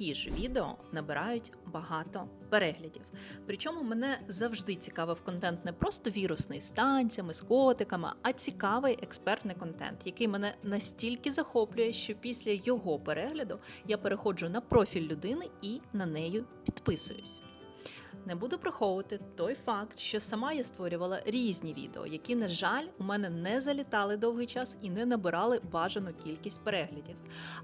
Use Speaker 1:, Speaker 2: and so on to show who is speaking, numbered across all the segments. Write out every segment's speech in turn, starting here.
Speaker 1: які ж відео набирають багато переглядів. Причому мене завжди цікавив контент не просто вірусний з танцями, з котиками, а цікавий експертний контент, який мене настільки захоплює, що після його перегляду я переходжу на профіль людини і на нею підписуюсь. Не буду приховувати той факт, що сама я створювала різні відео, які, на жаль, у мене не залітали довгий час і не набирали бажану кількість переглядів.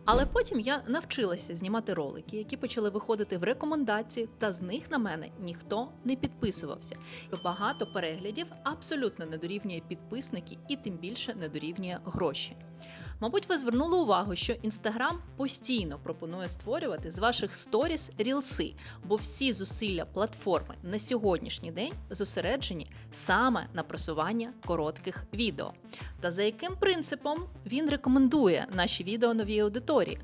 Speaker 1: Але потім я навчилася знімати ролики, які почали виходити в рекомендації, та з них на мене ніхто не підписувався. Багато переглядів абсолютно не дорівнює підписники і тим більше не дорівнює гроші. Мабуть, ви звернули увагу, що Інстаграм постійно пропонує створювати з ваших сторіс рілси, бо всі зусилля платформи на сьогоднішній день зосереджені саме на просування коротких відео. Та за яким принципом він рекомендує наші відео новій аудиторії?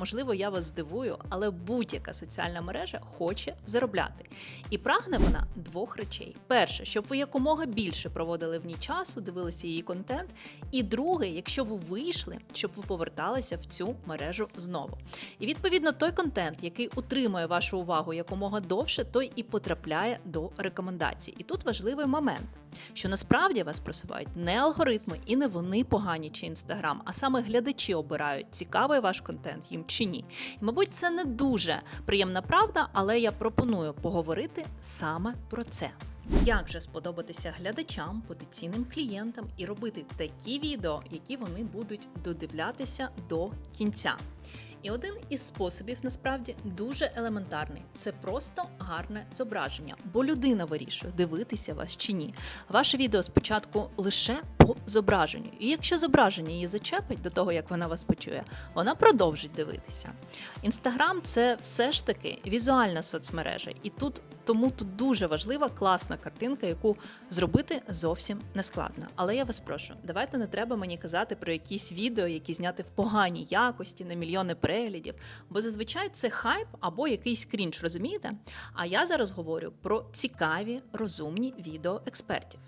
Speaker 1: Можливо, я вас здивую, але будь-яка соціальна мережа хоче заробляти. І прагне вона двох речей: перше, щоб ви якомога більше проводили в ній часу, дивилися її контент. І друге, якщо ви вийшли, щоб ви поверталися в цю мережу знову. І відповідно той контент, який утримує вашу увагу якомога довше, той і потрапляє до рекомендацій. І тут важливий момент. Що насправді вас просувають не алгоритми і не вони погані чи інстаграм, а саме глядачі обирають, цікавий ваш контент їм чи ні. І, мабуть, це не дуже приємна правда, але я пропоную поговорити саме про це. Як же сподобатися глядачам, потенційним клієнтам і робити такі відео, які вони будуть додивлятися до кінця? І один із способів насправді дуже елементарний це просто гарне зображення, бо людина вирішує, дивитися вас чи ні. Ваше відео спочатку лише по зображенню. І якщо зображення її зачепить до того, як вона вас почує, вона продовжить дивитися. Інстаграм це все ж таки візуальна соцмережа, і тут тому тут дуже важлива класна картинка, яку зробити зовсім не складно. Але я вас прошу, давайте не треба мені казати про якісь відео, які зняти в поганій якості на мільйони переглядів. Бо зазвичай це хайп або якийсь крінж, розумієте? А я зараз говорю про цікаві, розумні відео експертів.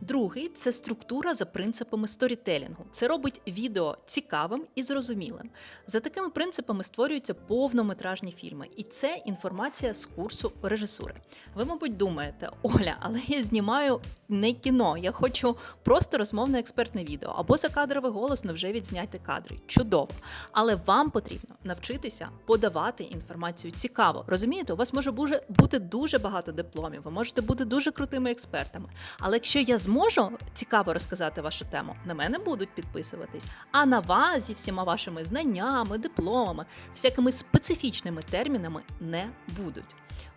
Speaker 1: Другий це структура за принципами сторітелінгу. Це робить відео цікавим і зрозумілим. За такими принципами створюються повнометражні фільми, і це інформація з курсу режисури. Ви, мабуть, думаєте, Оля, але я знімаю не кіно, я хочу просто розмовне експертне відео або закадровий голос, вже відзняти кадри. Чудово. Але вам потрібно навчитися подавати інформацію цікаво. Розумієте, у вас може бути дуже багато дипломів, ви можете бути дуже крутими експертами. Але якщо я зможу цікаво розказати вашу тему, на мене будуть підписуватись. А на вас зі всіма вашими знаннями, дипломами, всякими специфічними термінами не будуть.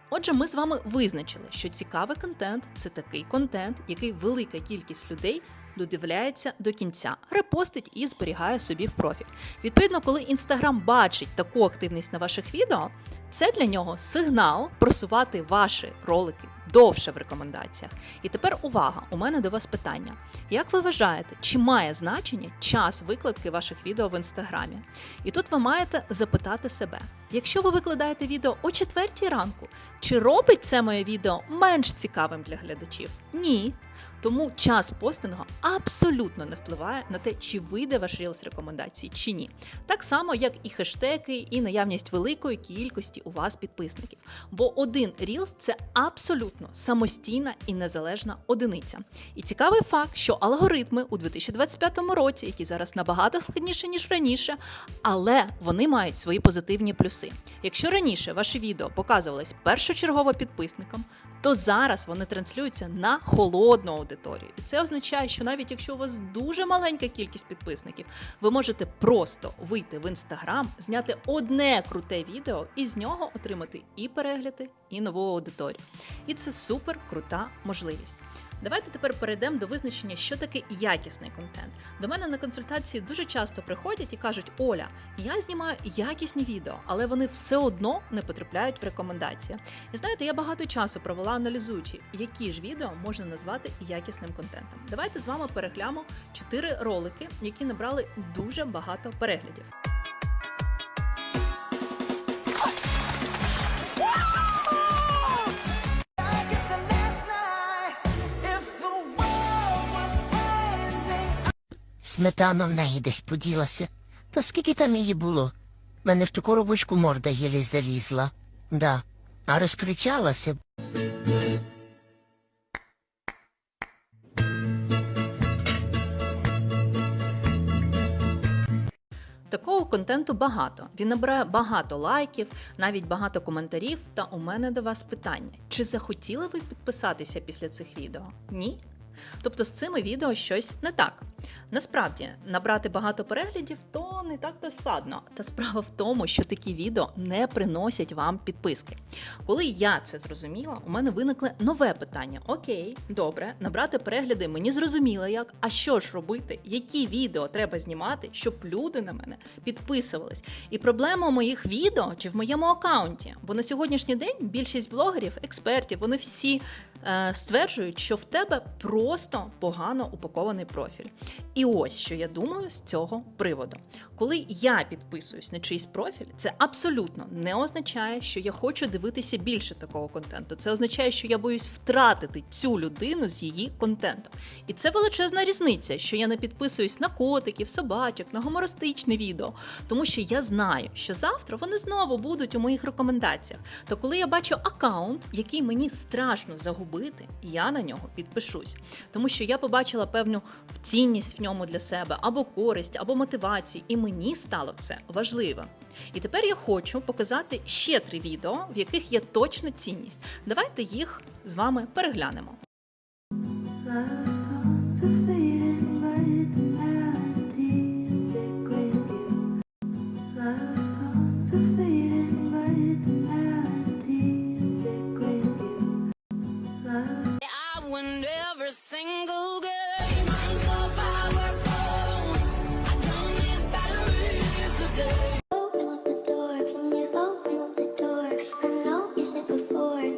Speaker 1: Отже, ми з вами визначили, що цікавий контент це такий контент, який велика кількість людей додивляється до кінця, репостить і зберігає собі в профіль. Відповідно, коли інстаграм бачить таку активність на ваших відео, це для нього сигнал просувати ваші ролики довше в рекомендаціях. І тепер увага! У мене до вас питання. Як ви вважаєте, чи має значення час викладки ваших відео в інстаграмі? І тут ви маєте запитати себе: якщо ви викладаєте відео о 4 ранку, чи робить це моє відео менш цікавим для глядачів? Ні. Тому час постингу абсолютно не впливає на те, чи вийде ваш рілс рекомендації чи ні. Так само, як і хештеги, і наявність великої кількості у вас підписників. Бо один рілс це абсолютно самостійна і незалежна одиниця. І цікавий факт, що алгоритми у 2025 році, які зараз набагато складніше ніж раніше, але вони мають свої позитивні плюси. Якщо раніше ваші відео показувались першочергово підписникам, то зараз вони транслюються на холодну аудиторію. І це означає, що навіть якщо у вас дуже маленька кількість підписників, ви можете просто вийти в інстаграм, зняти одне круте відео і з нього отримати і перегляди, і нову аудиторію. І це супер крута можливість. Давайте тепер перейдемо до визначення, що таке якісний контент. До мене на консультації дуже часто приходять і кажуть: Оля, я знімаю якісні відео, але вони все одно не потрапляють в рекомендації. І знаєте, я багато часу провела аналізуючи, які ж відео можна назвати якісним контентом. Давайте з вами переглянемо чотири ролики, які набрали дуже багато переглядів.
Speaker 2: Сметана в неї десь поділася. Та скільки там її було? Мене в ту коробочку морда єлі залізла. Да. А розкричалася.
Speaker 1: Такого контенту багато. Він набирає багато лайків, навіть багато коментарів. Та у мене до вас питання: чи захотіли ви підписатися після цих відео? Ні? Тобто з цими відео щось не так. Насправді, набрати багато переглядів то не так то складно. Та справа в тому, що такі відео не приносять вам підписки. Коли я це зрозуміла, у мене виникло нове питання: Окей, добре, набрати перегляди мені зрозуміло як. А що ж робити? Які відео треба знімати, щоб люди на мене підписувались? І проблема у моїх відео чи в моєму аккаунті? Бо на сьогоднішній день більшість блогерів, експертів, вони всі е, стверджують, що в тебе просто погано упакований профіль. І ось що я думаю з цього приводу. Коли я підписуюсь на чийсь профіль, це абсолютно не означає, що я хочу дивитися більше такого контенту. Це означає, що я боюсь втратити цю людину з її контентом. І це величезна різниця, що я не підписуюсь на котиків, собачок, на гумористичне відео, тому що я знаю, що завтра вони знову будуть у моїх рекомендаціях. То коли я бачу аккаунт, який мені страшно загубити, я на нього підпишусь, тому що я побачила певну цінність в ньому для себе, або користь, або мотивацію, і мені стало це важливо. І тепер я хочу показати ще три відео, в яких є точна цінність. Давайте їх з вами переглянемо.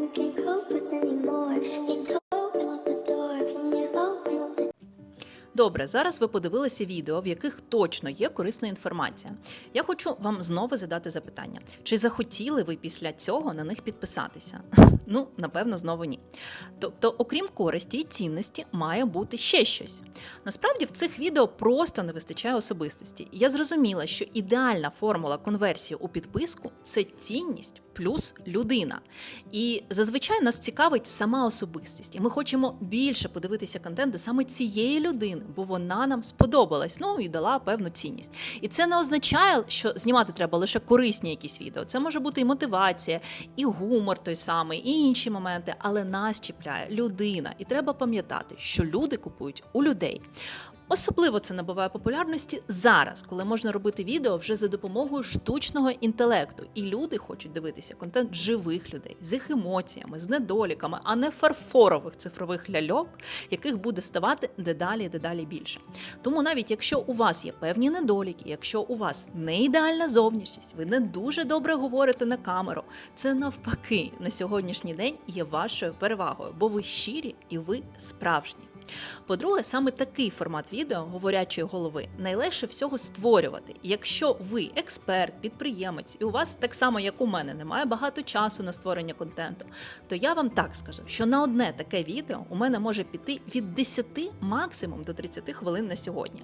Speaker 3: You
Speaker 1: Добре, зараз ви подивилися відео, в яких точно є корисна інформація. Я хочу вам знову задати запитання: чи захотіли ви після цього на них підписатися? Ну, напевно, знову ні. Тобто, окрім користі і цінності, має бути ще щось. Насправді в цих відео просто не вистачає особистості. Я зрозуміла, що ідеальна формула конверсії у підписку це цінність плюс людина. І зазвичай нас цікавить сама особистість. І ми хочемо більше подивитися контент до саме цієї людини, бо вона нам сподобалась, ну і дала певну цінність. І це не означає, що знімати треба лише корисні якісь відео. Це може бути і мотивація, і гумор той самий, і інші моменти. Але нас чіпляє людина. І треба пам'ятати, що люди купують у людей. Особливо це набуває популярності зараз, коли можна робити відео вже за допомогою штучного інтелекту, і люди хочуть дивитися контент живих людей з їх емоціями, з недоліками, а не фарфорових цифрових ляльок, яких буде ставати дедалі дедалі більше. Тому навіть якщо у вас є певні недоліки, якщо у вас не ідеальна зовнішність, ви не дуже добре говорите на камеру, це навпаки на сьогоднішній день є вашою перевагою, бо ви щирі і ви справжні. По-друге, саме такий формат відео говорячої голови найлегше всього створювати. Якщо ви експерт, підприємець, і у вас так само, як у мене, немає багато часу на створення контенту, то я вам так скажу, що на одне таке відео у мене може піти від 10 максимум до 30 хвилин на сьогодні.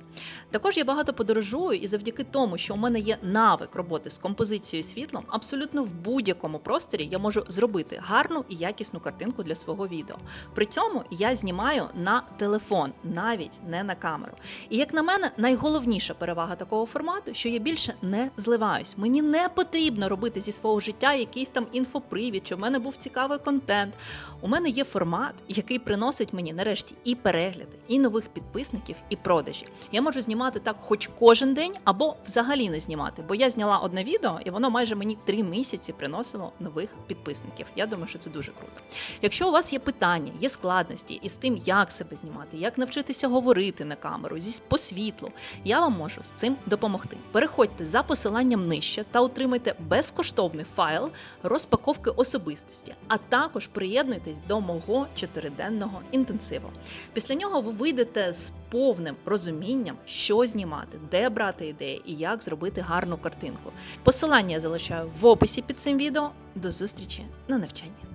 Speaker 1: Також я багато подорожую, і завдяки тому, що у мене є навик роботи з композицією світлом, абсолютно в будь-якому просторі я можу зробити гарну і якісну картинку для свого відео. При цьому я знімаю на телефон, навіть не на камеру. І як на мене, найголовніша перевага такого формату, що я більше не зливаюсь. Мені не потрібно робити зі свого життя якийсь там інфопривід, чи в мене був цікавий контент. У мене є формат, який приносить мені нарешті і перегляди, і нових підписників, і продажі. Я можу знімати так, хоч кожен день, або взагалі не знімати. Бо я зняла одне відео, і воно майже мені три місяці приносило нових підписників. Я думаю, що це дуже круто. Якщо у вас є питання, є складності із тим, як себе знімати, як навчитися говорити на камеру, зі по світлу, я вам можу з цим допомогти. Переходьте за посиланням нижче та отримайте безкоштовний файл розпаковки особистості, а також приєднуйтесь до мого чотириденного інтенсиву. Після нього ви вийдете з повним розумінням, що знімати, де брати ідеї і як зробити гарну картинку. Посилання я залишаю в описі під цим відео. До зустрічі на навчанні.